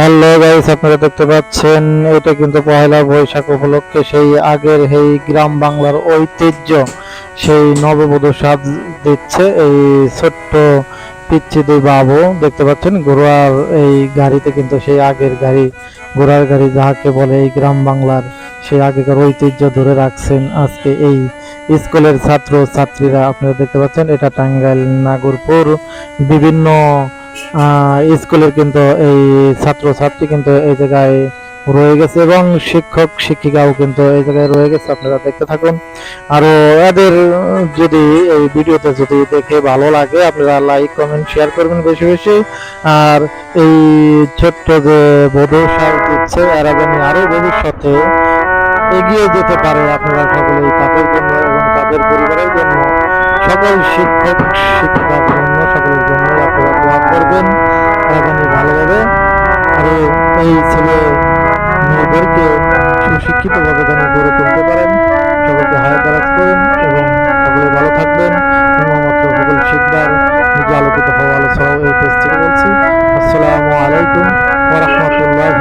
Hello guys আপনারা দেখতে পাচ্ছেন, এটা কিন্তু পয়লা বৈশাখ উপলক্ষে সেই আগের এই গ্রাম বাংলার ঐতিহ্য, সেই নববধূ সাজ দিচ্ছে এই ছোট্ট পিচ্ছি দুই বাবু। দেখতে পাচ্ছেন, ঘোড়ার এই গাড়িতে কিন্তু সেই আগের গাড়ি, ঘোড়ার গাড়ি যাহাকে বলে এই গ্রাম বাংলার সেই আগেকার ঐতিহ্য ধরে রাখছেন আজকে এই স্কুলের ছাত্র ছাত্রীরা আপনারা দেখতে পাচ্ছেন, এটা টাঙ্গাইল, নাগরপুর, বিভিন্ন স্কুলের কিন্তু এই ছাত্র ছাত্রী কিন্তু এই জায়গায় রয়ে গেছে এবং শিক্ষক, শিক্ষিকাও কিন্তু এই জায়গায় রয়ে গেছে। আপনারা দেখতে থাকুন। আরও এদের যদি এই ভিডিওতে যদি দেখে ভালো লাগে, আপনারা লাইক কমেন্ট শেয়ার করবেন বেশি বেশি। আর এই ছোট্ট যে বধূ দিচ্ছে, এরা যেন আরও ভবিষ্যতে এগিয়ে যেতে পারে আপনারা সকলেই, তাদের জন্য এবং তাদের পরিবারের জন্য। সকল শিক্ষক সাধনা গড়ে তুলতে পারেন। সকলকে হায়াত দারাজ করুন এবং সকলে ভালো থাকবেন। মোহাম্মদ রফিকুল শিকদার, নিজে আলোকিত হওয়া আলোচনাও এই পেজ থেকে বলছি, আসসালামু আলাইকুম ওরহমতুল্লাহ